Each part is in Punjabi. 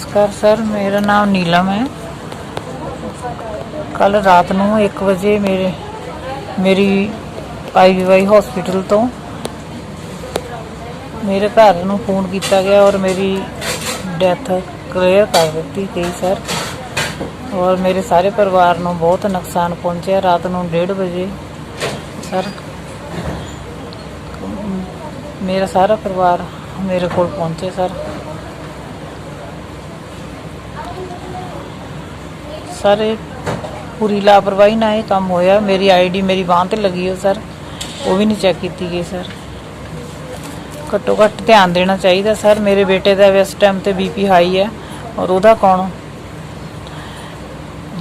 ਨਮਸਕਾਰ, ਸਰ। ਮੇਰਾ ਨਾਮ ਨੀਲਮ ਹੈ। ਕੱਲ ਰਾਤ ਨੂੰ 1 ਵਜੇ ਮੇਰੇ, ਮੇਰੀ ਆਈਵੀਵਾਈ ਹਸਪੀਟਲ ਤੋਂ ਮੇਰੇ ਘਰ ਨੂੰ ਫੋਨ ਕੀਤਾ ਗਿਆ ਔਰ ਮੇਰੀ ਡੈਥ ਕਲੀਅਰ ਕਰ ਦਿੱਤੀ ਗਈ, ਸਰ। ਔਰ ਮੇਰੇ ਸਾਰੇ ਪਰਿਵਾਰ ਨੂੰ ਬਹੁਤ ਨੁਕਸਾਨ ਪਹੁੰਚਿਆ ਰਾਤ ਨੂੰ 1:30 ਵਜੇ, ਸਰ। ਮੇਰਾ ਸਾਰਾ ਪਰਿਵਾਰ ਮੇਰੇ ਕੋਲ ਪਹੁੰਚੇ, ਸਰ। ਸਰ ਇਹ ਪੂਰੀ ਲਾਪਰਵਾਹੀ ਨਾਲ ਇਹ ਕੰਮ ਹੋਇਆ। ਮੇਰੀ ਆਈਡੀ ਮੇਰੀ ਬਾਂਹ ਤੇ ਲੱਗੀ ਹੋ ਸਰ। ਉਹ ਵੀ ਨਹੀਂ ਚੈੱਕ ਕੀਤੀ ਗਈ ਸਰ। ਘੱਟੋ ਘੱਟ ਧਿਆਨ ਦੇਣਾ ਚਾਹੀਦਾ ਸਰ। ਮੇਰੇ ਬੇਟੇ ਦਾ ਵੀ ਇਸ ਟਾਈਮ ਤੇ ਬੀਪੀ ਹਾਈ ਹੈ। ਔਰ ਉਹਦਾ ਕੌਣ?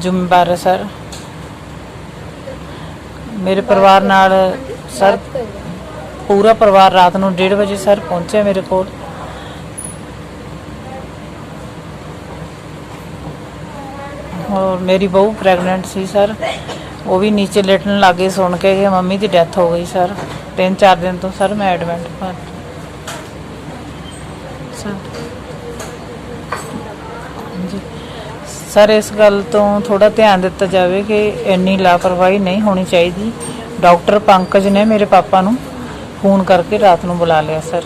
ਜ਼ਿੰਮੇਵਾਰ ਹੈ ਸਰ। ਮੇਰੇ ਪਰਿਵਾਰ ਨਾਲ ਸਰ, ਪੂਰਾ ਪਰਿਵਾਰ ਰਾਤ ਨੂੰ 1:30 ਵਜੇ ਸਰ ਪਹੁੰਚਿਆ ਮੇਰੇ ਕੋਲ। ਔਰ ਮੇਰੀ ਬਹੂ ਪ੍ਰੈਗਨੈਂਟ ਸੀ ਸਰ ਉਹ ਵੀ ਨੀਚੇ ਲੇਟਣ ਲੱਗੇ ਸੁਣ ਕੇ ਕਿ ਮੰਮੀ ਦੀ ਡੈਥ ਹੋ ਗਈ ਸਰ ਤਿੰਨ ਚਾਰ ਦਿਨ ਤੋਂ ਸਰ ਮੈਂ ਐਡਮਿਟ ਹਾਂ ਸਰ ਇਸ ਗੱਲ ਤੋਂ ਥੋੜਾ ਧਿਆਨ ਦਿੱਤਾ ਜਾਵੇ ਕਿ ਇੰਨੀ ਲਾਪਰਵਾਹੀ ਨਹੀਂ ਹੋਣੀ ਚਾਹੀਦੀ। ਡਾਕਟਰ ਪੰਕਜ ਨੇ ਮੇਰੇ ਪਾਪਾ ਨੂੰ ਫੋਨ ਕਰਕੇ ਰਾਤ ਨੂੰ ਬੁਲਾ ਲਿਆ ਸਰ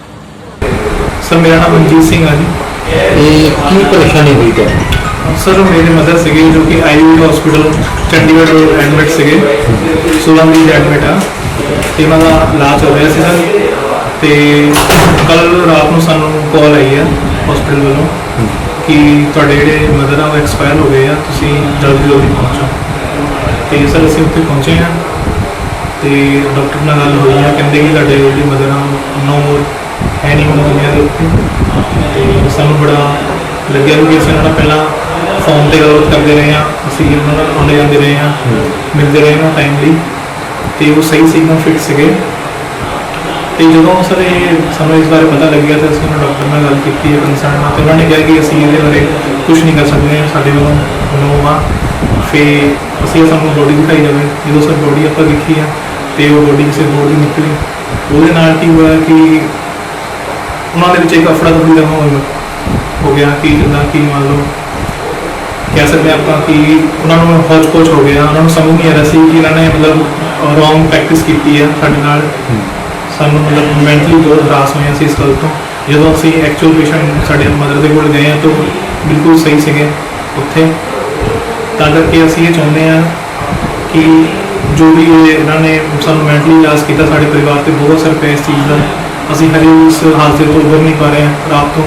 ਸਰ ਮੇਰਾ ਨਾਮ ਮਨਜੀਤ ਸਿੰਘ ਹੈ ਜੀ। ਇਹ ਕੀ ਪਰੇਸ਼ਾਨੀ ਹੋਈ ਤੁਹਾਨੂੰ ਸਰ ਮੇਰੇ ਮਦਰ ਸੀਗੇ ਜੋ ਕਿ ਆਈਯੂ ਹਸਪੀਟਲ ਚੰਡੀਗੜ੍ਹ ਐਡਮਿਟ ਸੀਗੇ। 16 ਮਹੀਨੇ ਐਡਮਿਟ ਆ। ਤੇ ਉਹਨਾਂ ਦਾ ਇਲਾਜ ਹੋ ਰਿਹਾ ਸੀ ਸਰ ਤੇ ਕੱਲ ਰਾਤ ਨੂੰ ਸਾਨੂੰ ਕਾਲ ਆਈ ਆ ਹਸਪੀਟਲ ਵੱਲੋਂ ਕਿ ਤੁਹਾਡੇ ਜਿਹੜੇ ਮਦਰ ਆ, ਉਹ ਐਕਸਪਾਇਰ ਹੋ ਗਏ ਆ। ਤੁਸੀਂ ਜਲਦੀ ਜਲਦੀ ਪਹੁੰਚੋ। ਤੇ ਸਰ ਅਸੀਂ ਉੱਥੇ ਪਹੁੰਚੇ ਹਾਂ ਤੇ ਡਾਕਟਰ ਨਾਲ ਗੱਲ ਹੋਈ ਆ। ਕਹਿੰਦੇ ਕਿ ਤੁਹਾਡੇ ਜਿਹੜੀ ਮਦਰ ਆ ਨੋ ਮੋਰ ਹੈ ਨਹੀਂ ਹੁਣ ਦੁਨੀਆ ਦੇ ਉੱਤੇ ਤੇ ਸਾਨੂੰ ਬੜਾ ਲੱਗਿਆ ਵੀ ਅਸੀਂ ਉਹਨਾਂ ਨਾਲ ਪਹਿਲਾਂ ਫੋਨ ਤੇ ਗੱਲਬਾਤ ਕਰਦੇ ਰਹੇ ਆ ਅਸੀਂ ਉਹਨਾਂ ਨਾਲ ਆਉਂਦੇ ਜਾਂਦੇ ਰਹੇ ਆ ਮਿਲਦੇ ਰਹੇ ਨਾ ਟਾਈਮਲੀ ਤੇ ਉਹ ਸਹੀ ਸੀ ਨਾ ਫਿਟ ਸੀਗੇ। ਤੇ ਜਦੋਂ ਸਰ ਇਹ ਸਾਨੂੰ ਇਸ ਬਾਰੇ ਪਤਾ ਲੱਗਿਆ ਤਾਂ ਅਸੀਂ ਉਹਨਾਂ ਡਾਕਟਰ ਨਾਲ ਗੱਲ ਕੀਤੀ ਹੈ ਕੰਸਰਨ ਨਾਲ ਤੇ ਉਹਨਾਂ ਨੇ ਕਿਹਾ ਕਿ ਅਸੀਂ ਇਹਦੇ ਬਾਰੇ ਕੁਝ ਨਹੀਂ ਕਰ ਸਕਦੇ ਸਾਡੇ ਵੱਲੋਂ ਨੋ ਆ। ਫਿਰ ਅਸੀਂ ਸਾਨੂੰ ਬੋਡੀ ਦਿਖਾਈ ਜਾਵੇ ਜਦੋਂ ਸਰ ਬੋਡੀ ਆਪਾਂ ਦੇਖੀ ਆ ਤੇ ਉਹ ਬੋਡੀ ਕਿਸੇ ਹੋਰ ਦੀ ਨਿਕਲੀ। ਉਹਦੇ ਨਾਲ ਕੀ ਹੋਇਆ ਕਿ ਉਹਨਾਂ ਦੇ ਵਿੱਚ ਇੱਕ ਅਫੜਾ ਤਫੜੀ ਦਾ ਮਾਹੌਲ ਹੋ ਗਿਆ ਕਿ ਜਿੱਦਾਂ ਕਿ ਮੰਨ ਲਓ ਕਹਿ ਸਕਦੇ ਆਪਾਂ ਕਿ ਉਹਨਾਂ ਨੂੰ ਹੌਚ ਪੌਚ ਹੋ ਗਿਆ ਉਹਨਾਂ ਨੂੰ ਸਮਝ ਨਹੀਂ ਆ ਰਿਹਾ ਸੀ ਕਿ ਇਹਨਾਂ ਨੇ ਮਤਲਬ ਰੋਂਗ ਪ੍ਰੈਕਟਿਸ ਕੀਤੀ ਹੈ ਸਾਡੇ ਨਾਲ। ਸਾਨੂੰ ਮਤਲਬ ਮੈਂਟਲੀ ਬਹੁਤ ਹਰਾਸ ਹੋਏ ਅਸੀਂ ਇਸ ਗੱਲ ਤੋਂ। ਜਦੋਂ ਅਸੀਂ ਐਕਚੁਅਲ ਪੇਸ਼ੈਂਟ ਸਾਡੇ ਮਦਰ ਦੇ ਕੋਲ ਗਏ ਆ ਤਾਂ ਬਿਲਕੁਲ ਸਹੀ ਸੀਗੇ ਉੱਥੇ। ਤਾਂ ਕਰਕੇ ਅਸੀਂ ਇਹ ਚਾਹੁੰਦੇ ਆ ਕਿ ਜੋ ਵੀ ਇਹ ਇਹਨਾਂ ਨੇ ਸਾਨੂੰ ਮੈਂਟਲੀ ਇਲਾਜ ਕੀਤਾ ਸਾਡੇ ਪਰਿਵਾਰ ਤੇ ਬਹੁਤ ਅਸਰ ਪਿਆ ਇਸ ਚੀਜ਼ ਦਾ। ਅਸੀਂ ਹਜੇ ਇਸ ਹਾਦਸੇ ਤੋਂ ਉੱਭਰ ਨਹੀਂ ਪਾ ਰਹੇ ਹਾਂ ਰਾਤ ਤੋਂ।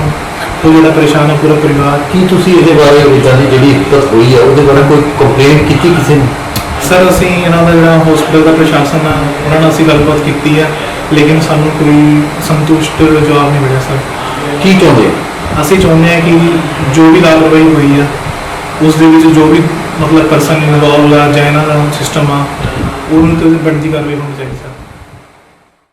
ਤੋਂ ਜਿਹੜਾ ਪਰੇਸ਼ਾਨ ਹੈ ਪੂਰਾ ਪਰਿਵਾਰ ਕੀ ਤੁਸੀਂ ਇਹਦੇ ਬਾਰੇ ਇਦਾਂ ਦੀ ਜਿਹੜੀ ਦਿੱਕਤ ਹੋਈ ਹੈ ਉਹਦੇ ਬਾਰੇ ਕੋਈ ਕੰਪਲੇਂਟ ਕੀਤੀ ਕਿਸੇ ਨੇ? ਸਰ ਅਸੀਂ ਇਹਨਾਂ ਦਾ ਜਿਹੜਾ ਹਸਪੀਟਲ ਦਾ ਪ੍ਰਸ਼ਾਸਨ ਆ ਉਹਨਾਂ ਨਾਲ ਅਸੀਂ ਗੱਲਬਾਤ ਕੀਤੀ ਹੈ ਲੇਕਿਨ ਸਾਨੂੰ ਕੋਈ ਸੰਤੁਸ਼ਟ ਜਵਾਬ ਨਹੀਂ ਮਿਲਿਆ ਸਰ। ਕੀ ਚਾਹੁੰਦੇ ਅਸੀਂ ਚਾਹੁੰਦੇ ਹਾਂ ਕਿ ਜੋ ਵੀ ਲਾਪਰਵਾਹੀ ਹੋਈ ਆ ਉਸ ਦੇ ਵਿੱਚ ਜੋ ਵੀ ਮਤਲਬ ਪਰਸਨ ਇਨਵੋਲਵ ਆ ਜਾਂ ਇਹਨਾਂ ਦਾ ਸਿਸਟਮ ਆ ਉਹਨਾਂ ਤੇ ਬਣਦੀ ਕਾਰਵਾਈ ਹੋਣੀ ਚਾਹੀਦੀ ਸਰ।